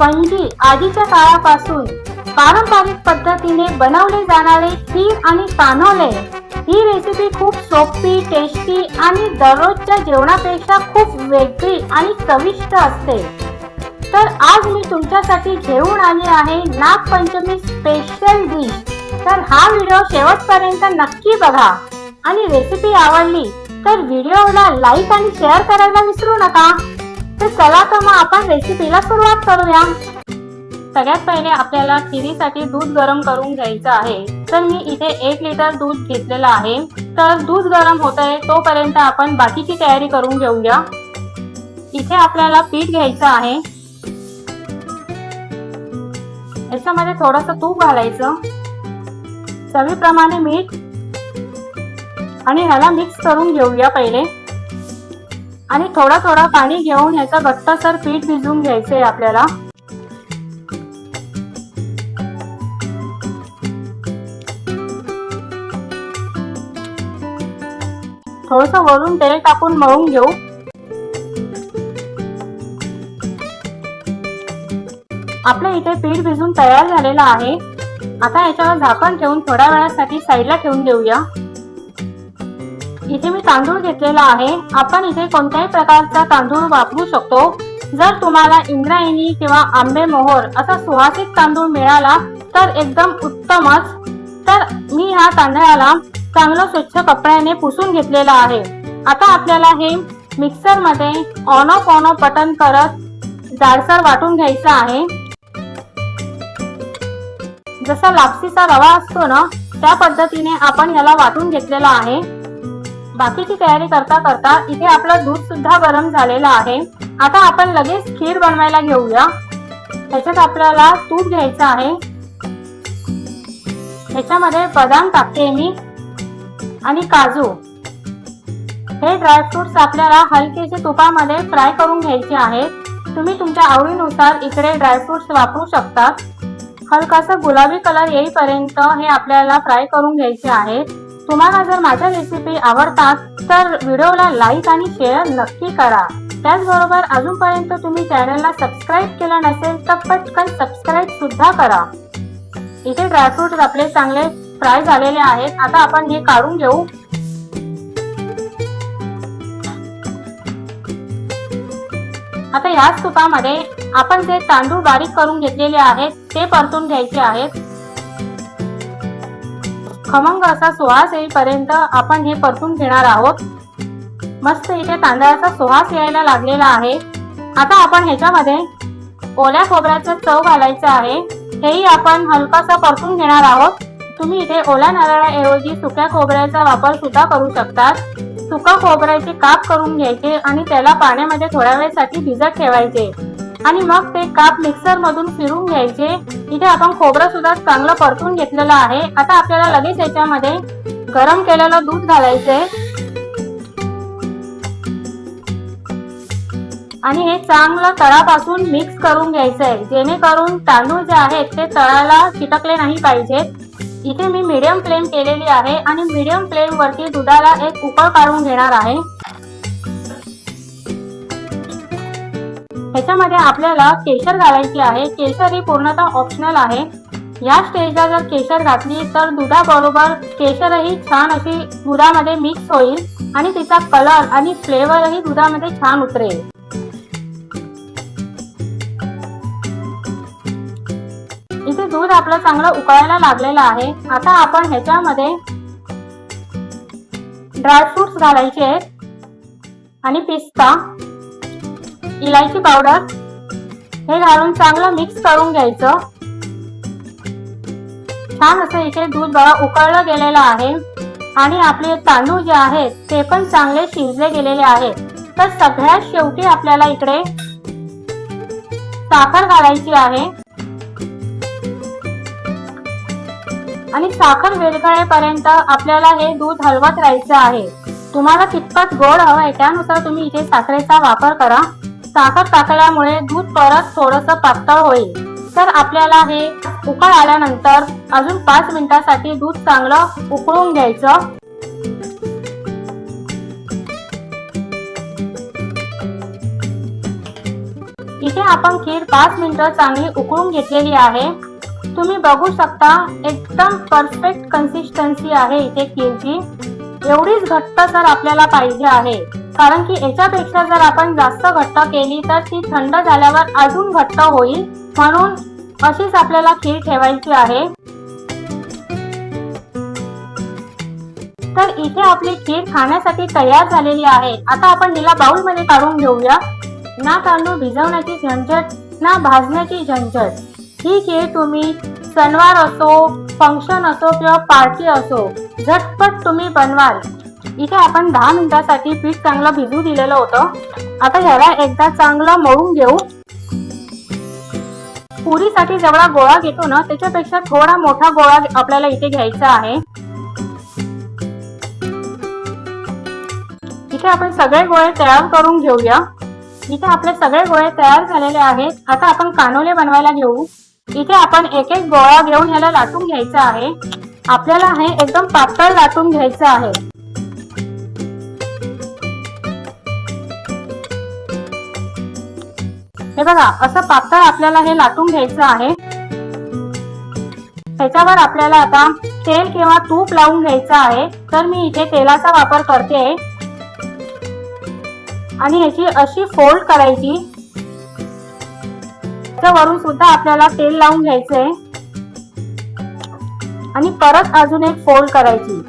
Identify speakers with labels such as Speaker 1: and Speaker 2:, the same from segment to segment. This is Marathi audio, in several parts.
Speaker 1: स्पंजी आधीच्या काळापासून पारंपरिक पद्धतीने बनवले जाणारे खीर आणि कानोले. ही रेसिपी खूप सोपी टेस्टी आणि दररोजच्या जेवणापेक्षा खूप वेगळी आणि चविष्ट असते. तर आज मी तुमच्यासाठी घेऊन आली आहे नागपंचमी स्पेशल डिश तर हा व्हिडिओ शेवटपर्यंत नक्की बघा. आणि रेसिपी आवडली तर व्हिडिओला लाईक आणि शेअर करायला विसरू नका. तर चला तर मग आपण रेसिपीला सुरुवात करूया. सगळ्यात पहिले आपल्याला खिरीसाठी दूध गरम करून घ्यायचं आहे. तर मी इथे एक लिटर दूध घेतलेलं आहे. तर दूध गरम होत आहे तोपर्यंत आपण बाकीची तयारी करून घेऊया. इथे आपल्याला पीठ घ्यायचं आहे. याच्यामध्ये थोडस तूप घालायचं. चवीप्रमाणे मीठ आणि ह्याला मिक्स करून घेऊया पहिले. आणि थोडं थोडं पाणी घेऊन ह्याचं घट्टसर पीठ भिजवून घ्यायचे आपल्याला. थोडस वरून तेल टाकून मळून घेऊ. आपल्या इथे पीठ भिजून तयार झालेलं आहे. आता याच्यावर झाकण ठेवून थोड्या वेळासाठी साईडला ठेवून देऊया. इथे मी तांदूळ घेतलेला आहे. आपण इथे कोणत्याही प्रकारचा तांदूळ वापरू शकतो. जर तुम्हाला इंद्रायणी किंवा आंबे मोहोर असा सुहासिक तांदूळ मिळाला तर एकदम उत्तमच. तर मी ह्या तांदळाला चांगलं स्वच्छ कपड्याने पुसून घेतलेला आहे. आता आपल्याला हे मिक्सरमध्ये on off on off button करत जाडसर वाटून घ्यायचं आहे. जसा लापसीचा रवा असतो ना त्या पद्धतीने आपण याला वाटून घेतलेला आहे. बाकीची तयारी करता करता इथे आपलं दूध सुद्धा गरम झालेलं आहे. आता आपण लगेच खीर बनवायला घेऊया. त्याच्यात आपल्याला तूप घ्यायचं आहे. ह्याच्यामध्ये बदाम टाकते मी आणि काजू. हे ड्रायफ्रुट्स आपल्याला हलकेचे तुपामध्ये फ्राय करून घ्यायचे आहेत. तुम्ही तुमच्या आवडीनुसार इकडे ड्रायफ्रुट्स वापरू शकतात हलकासा गुलाबी कलर येईपर्यंत हे आपल्याला फ्राय करून घ्यायचे आहेत. तुम्हाला जर माझ्या रेसिपी आवडतात तर व्हिडिओला लाईक आणि शेअर नक्की करा. त्याचबरोबर अजूनपर्यंत तुम्ही चॅनलला सबस्क्राईब केलं नसेल तर पटकन सबस्क्राईब सुद्धा करा. इथे ड्रायफ्रुट्स आपले चांगले फ्राय झालेले आहेत. आता आपण हे काढून घेऊ. आता याच तुपामध्ये आपण जे तांदूळ बारीक करून घेतलेले आहेत ते परतून घ्यायचे आहेत. खमंग असा सुवास येईपर्यंत आपण हे परतून घेणार आहोत. मस्त इथे तांदळाचा सुहास यायला लागलेला आहे. आता आपण ह्याच्यामध्ये ओल्या खोबऱ्याचं चव घालायचं आहे. हेही आपण हलकासा परतून घेणार आहोत. तुम्ही इथे ओल्या नारळाऐवजी सुक्या खोबऱ्याचा वापर सुद्धा करू शकतात. सुका खोबऱ्याचे काप करून घ्यायचे आणि त्याला पाण्यामध्ये थोड्या वेळेसाठी भिजत ठेवायचे. आणि मग ते काप मिक्सर मधून फिरून घ्यायचे. इथे आपण खोबरं सुद्धा चांगलं परतून घेतलेलं आहे. आता आपल्याला लगेच याच्यामध्ये गरम केलेलं दूध घालायचंय. आणि हे चांगलं तळापासून मिक्स करून घ्यायचंय. जेणेकरून तांदूळ जे आहेत ते तळाला चिटकले नाही पाहिजेत. इथे मी मीडियम फ्लेम केलेली आहे आणि मीडियम फ्लेम वरती दुधाला एक उकळ काढून घेणार आहे. ह्याच्यामध्ये आपल्याला केशर घालायची आहे. केशर ही पूर्णतः ऑप्शनल आहे. या स्टेजला जर केशर घातली तर दुधाबरोबर केशरही छान अशी दुधामध्ये मिक्स होईल आणि तिचा कलर आणि फ्लेवरही दुधामध्ये छान उतरेल. इथे दूध आपलं चांगलं उकळायला लागलेलं आहे. आता आपण ह्याच्यामध्ये ड्रायफ्रुट्स घालायचे आहेत. आणि पिस्ता. इलायची पावडर. हे घालून चांगलं मिक्स करून घ्यायचं. छान असं इथे दूध बघा उकळलं गेलेलं आहे. आणि आपले तांदूळ जे आहेत ते पण चांगले शिजले गेलेले आहेत. तर सगळ्यात शेवटी आपल्याला इकडे साखर घालायची आहे. आणि साखर विरघळेपर्यंत आपल्याला हे दूध हलवत राहायचं आहे. तुम्हाला कितपत गोड हवं आहे त्यानुसार तुम्ही इथे साखरेचा वापर करा. साखर टाकल्यामुळे दूध परत थोडस पातळ होईल. तर आपल्याला हे उकळ आल्यानंतर अजून पाच मिनिटासाठी दूध चांगलं उकळून घ्यायचं. इथे आपण खीर पाच मिनिटं चांगली उकळून घेतलेली आहे. तुम्ही बघू शकता एकदम परफेक्ट कन्सिस्टन्सी आहे इथे खीरची. एवढीच घट्ट तर आपल्याला पाहिजे आहे कारण की याच्यापेक्षा जर आपण जास्त घट्ट केली तर ती थंड झाल्यावर अजून घट्ट होईल. म्हणून अशीच आपल्याला खीर ठेवायची आहे. तर इथे आपली खीर खाण्यासाठी तयार झालेली आहे. आता आपण हिला बाउलमध्ये काढून घेऊया. ना तांदूळ भिजवण्याची झंझट ना भाजण्याची झंझट. ही खीर तुम्ही सणवार असो फंक्शन असो किंवा पार्टी असो झटपट तुम्ही बनवाल. इथे आपण दहा मिनिटासाठी पीठ चांगलं भिजू दिलेलं होतं. आता ह्याला एकदा चांगलं मळून घेऊ. पुरीसाठी जेवढा गोळा घेतो ना त्याच्यापेक्षा थोडा मोठा गोळा आपल्याला इथे घ्यायचा आहे. इथे आपण सगळे गोळे तयार करून घेऊया. इथे आपले सगळे गोळे तयार झालेले आहेत. आता आपण कानोले बनवायला घेऊ. इथे आपण एक एक गोळा घेऊन ह्याला लाटून घ्यायचा आहे. आपल्याला हे एकदम पातळ लाटून घ्यायचं आहे. हे बघा असं पातळ आपल्याला हे लाटून घ्यायचं आहे. त्याच्यावर आपल्याला आता तेल किंवा तूप लावून घ्यायचं आहे. तर मी इथे तेलाचा वापर करते. आणि ह्याची अशी फोल्ड करायची. वरून सुद्धा आपल्याला तेल लावून घ्यायचंय. आणि परत अजून एक फोल्ड करायची.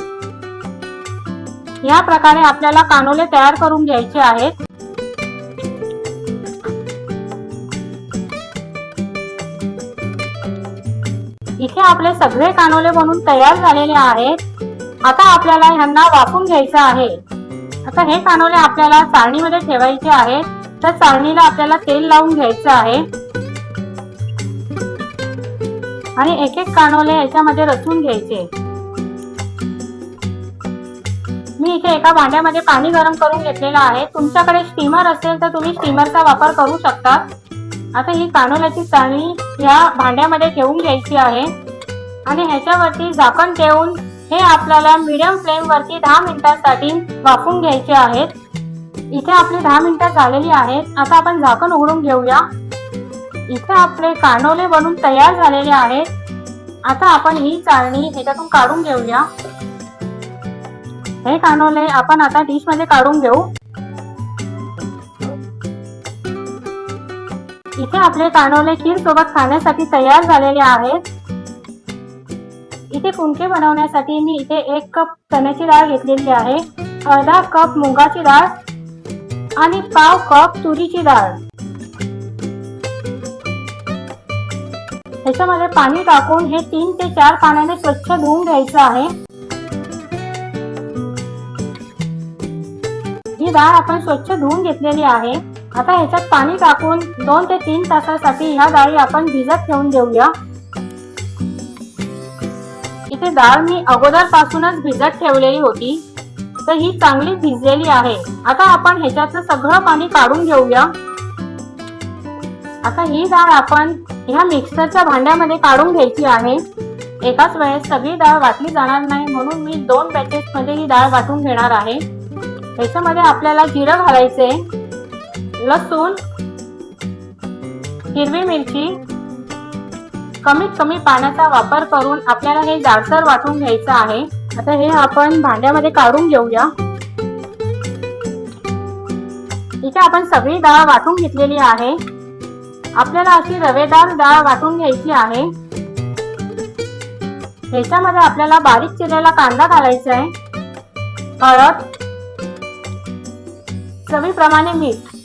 Speaker 1: या प्रकारे आपल्याला कानोले तयार करून घ्यायचे आहेत. इथे आपले सगळे कानोले बनून तयार झालेले आहेत. आता आपल्याला ह्यांना वाफून घ्यायचं आहे. आता हे कानोले आपल्याला चाळणीमध्ये ठेवायचे आहेत. तर चाळणीला आपल्याला तेल लावून घ्यायचं आहे. आणि एक एक कानोले याच्यामध्ये रचून घ्यायचे. मी इथे एका भांड्यामध्ये पाणी गरम करून घेतलेलं आहे. तुमच्याकडे स्टीमर असेल तर तुम्ही स्टीमरचा वापर करू शकता. आता ही कानोल्याची चाळणी या भांड्यामध्ये ठेवून घ्यायची आहे. आणि ह्याच्यावरती झाकण ठेवून हे आपल्याला मीडियम फ्लेम वरती दहा मिनिटांसाठी वाफून घ्यायचे आहेत. इथे आपली दहा मिनिटं झालेली आहेत. आता आपण झाकण उघडून घेऊया. इथे आपले कानोले बनून तयार झालेले आहेत. आता आपण ही चाळणी ह्याच्यातून काढून घेऊया. हे कानोले आपण आता डिशमध्ये काढून घेऊ. इथे आपले कानोले खीर सोबत खाण्यासाठी तयार झालेले आहेत. इथे कुंके बनवण्यासाठी मी इथे एक कप चण्याची डाळ घेतलेली आहे अर्धा कप मुगाची डाळ आणि पाव कप तुरीची डाळ. ह्याच्यामध्ये पाणी टाकून हे तीन ते चार पाण्याने स्वच्छ धुवून घ्यायचं आहे. ही डाळ आपण स्वच्छ धुवून घेतलेली आहे. आता ह्याच्यात पाणी टाकून दोन ते तीन तासासाठी ह्या डाळी आपण भिजत ठेवून देऊया. इथे डाळ मी अगोदर पासूनच भिजत ठेवलेली होती. तर ही चांगली भिजलेली आहे. आता आपण ह्याच्यातलं सगळं पाणी काढून घेऊया. आता ही डाळ आपण ह्या मिक्सरच्या भांड्यामध्ये काढून घ्यायची आहे. एकाच वेळेस सगळी डाळ वाटली जाणार नाही म्हणून मी दोन बॅचेस मध्ये ही डाळ वाटून घेणार आहे. ह्याच्यामध्ये आपल्याला जिरं घालायचे लसूण हिरवी मिरची कमीत कमी पाण्याचा वापर करून आपल्याला हे जाडसर वाटून घ्यायचं आहे. आता हे आपण भांड्यामध्ये काढून घेऊया. इथे आपण सगळी डाळ वाटून घेतलेली आहे. आपल्याला अशी रवेदार डाळ वाटून घ्यायची आहे. ह्याच्यामध्ये आपल्याला बारीक चिरलेला कांदा घालायचा आहे. हळद चवीप्रमाणे मीठ.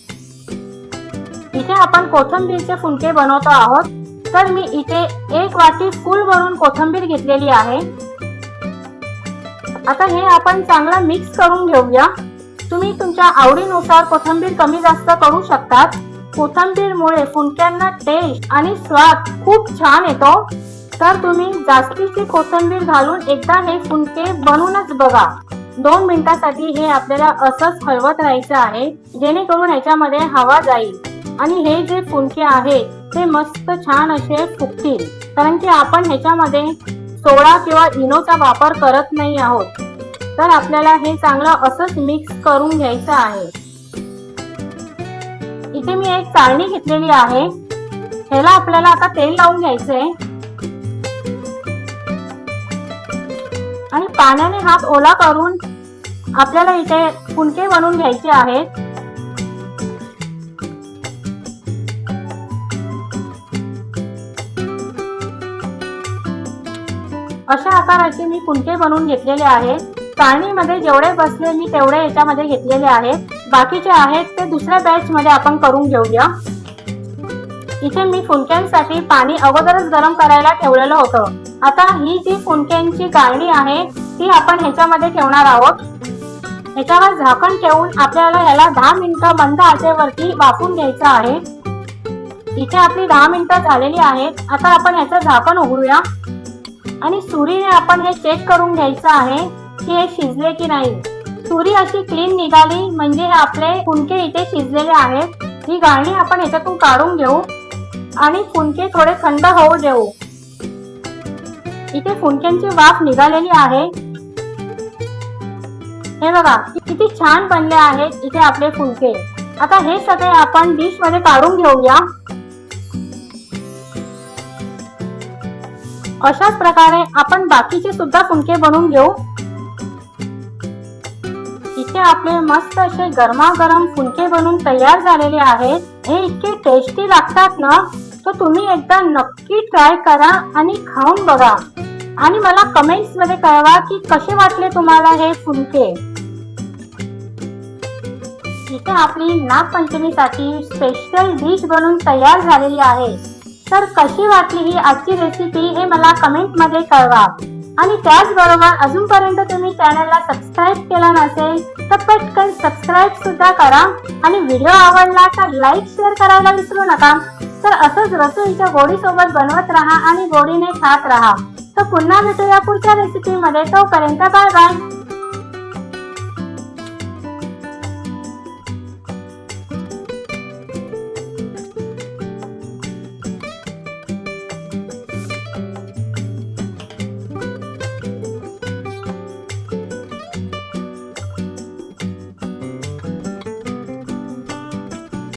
Speaker 1: इथे आपण कोथिंबीरचे फुंके बनवतो आहोत. तर मी इथे एक वाटी फुल भरून कोथिंबीर घेतलेली आहे. आता हे आपण चांगलं मिक्स करून घेऊया. तुम्ही तुमच्या आवडीनुसार कोथिंबीर कमी जास्त करू शकतात. कोथिंबीरमुळे फुंक्यांना टेस्ट आणि स्वाद खूप छान येतो. तर तुम्ही जास्तीची कोथिंबीर घालून एकदा हे फुंके बनवूनच बघा. दोन मिनिटासाठी हे आपल्याला असंच हलवत राहायचं आहे जेणेकरून ह्याच्यामध्ये हवा जाईल. आणि हे जे फुलके आहेत ते मस्त छान असे फुगतील. कारण की आपण ह्याच्यामध्ये सोडा किंवा इनोचा वापर करत नाही आहोत. तर आपल्याला हे चांगलं असंच मिक्स करून घ्यायचं आहे. इथे मी एक चाळणी घेतलेली आहे. ह्याला आपल्याला आता तेल लावून घ्यायचंय. आणि पाण्याने हात ओला करून आपल्याला इथे फुलके बनवून घ्यायचे आहेत. अशा आकाराचे मी फुनके बनवून घेतलेले आहेत. चाळणीमध्ये जेवढे बसले मी तेवढे याच्यामध्ये घेतलेले आहेत. बाकीचे आहेत ते दुसऱ्या बॅच मध्ये आपण करून घेऊया. इथे मी फुंक्यांसाठी पाणी अगोदरच गरम करायला ठेवलेलं होतं. आता ही जी फुंक्यांची गाळणी आहे ती आपण ह्याच्यामध्ये ठेवणार आहोत. ह्याच्यावर झाकण ठेवून आपल्याला ह्याला दहा मिनिटं मंद आचेवरती वाफून घ्यायचं आहे. इथे आपली दहा मिनिटं झालेली आहेत. आता आपण ह्याचं झाकण उघडूया. आणि सुरीने आपण हे चेक करून घ्यायचं आहे की हे शिजले की नाही. सुरी अशी क्लीन निघाली म्हणजे हे आपले फुनके इथे शिजलेले आहेत. ही गाळणी आपण ह्याच्यातून काढून घेऊ आणि फुनके थोडे थंड होऊ देऊ. इथे फुनक्यांची वाफ निघालेली आहे. हे बघा किती छान बनले आहेत इथे आपले फुलके आता हे सगळे आपण डिशमध्ये काढून घेऊया. अशाच प्रकारे आपण बाकीचे सुद्धा फुंके बनवून घेऊ. इथे आपले मस्त असे गरमागरम फुंके बनवून तयार झालेले आहेत. हे इतके टेस्टी लागतात ना तर तुम्ही एकदा नक्की ट्राय करा आणि खाऊन बघा. आणि मला कमेंट्समध्ये कळवा की कसे वाटले तुम्हाला हे फुनके इथे आपली नागपंचमीसाठी स्पेशल डिश बनवून तयार झालेली आहे. तर कशी वाटली ही आजची रेसिपी हे मला कमेंटमध्ये कळवा. आणि त्याचबरोबर अजूनपर्यंत तुम्ही चॅनलला सबस्क्राईब केला नसेल तर पटकन सबस्क्राईब सुद्धा करा. आणि व्हिडिओ आवडला तर लाईक शेअर करायला विसरू नका. तर असंच रसोईच्या गोडीसोबत बनवत राहा आणि गोडीने खात राहा. तर पुन्हा भेटूया पुढच्या रेसिपीमध्ये तोपर्यंत बाय बाय